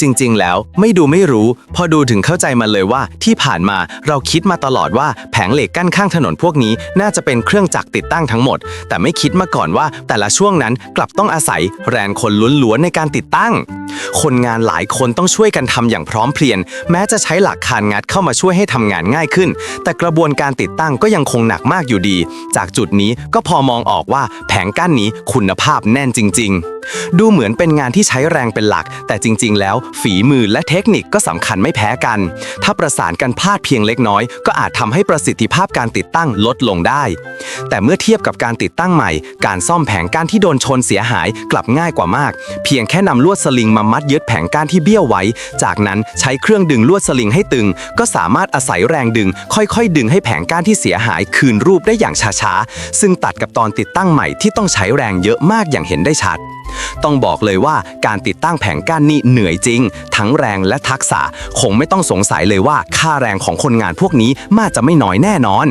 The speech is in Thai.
จริงๆ แล้วไม่ดูไม่รู้ พอดูถึงเข้าใจมันเลยว่าที่ผ่านมาเราคิดมาตลอดว่าแผงเหล็กกั้นข้างถนนพวกนี้ น่าจะเป็นเครื่องจักรติดตั้งทั้งหมด แต่ไม่คิดมาก่อนว่าแต่ละช่วงนั้นกลับต้องอาศัยแรงคนล้วนๆในการติดตั้ง คนงานหลายคนต้องช่วยกันทำอย่างพร้อมเพรียงแม้จะใช้หลักคานงัดเข้ามาช่วยให้ทำงานง่ายขึ้น แต่กระบวนการติดตั้งก็ยังคงหนักมากอยู่ดี จากจุดนี้ก็พอมองออกว่าแผงกั้นนี้คุณภาพแน่นจริง ๆ ดูเหมือนเป็นงานที่ใช้แรงเป็นหลัก แต่จริง ๆ แล้ว ฝีมือและเทคนิคก็สำคัญไม่แพ้กัน ถ้าประสานกันพลาดเพียงเล็กน้อย ก็อาจทำให้ประสิทธิภาพการติดตั้งลดลงได้ แต่เมื่อเทียบกับการติดตั้งใหม่ การซ่อมแผงก้านที่โดนชนเสียหายกลับง่ายกว่ามาก เพียงแค่นำลวดสลิงมามัดยึดแผงก้านที่เบี้ยวไว้ จากนั้นใช้เครื่องดึงลวดสลิงให้ตึง ก็สามารถอาศัยแรงดึง ค่อยๆ ดึงให้แผงก้านที่เสียหายคืนรูปได้อย่างช้าๆ ซึ่งตัดกับตอนติดตั้งใหม่ที่ต้องใช้แรงเยอะมากอย่างเห็นได้ชัด ต้องบอกเลยว่าการติดตั้งแผงก้านนี่เหนื่อยจริง ทั้งแรงและทักษะ คงไม่ต้องสงสัยเลยว่าค่าแรงของคนงานพวกนี้มาจะไม่น้อยแน่นอน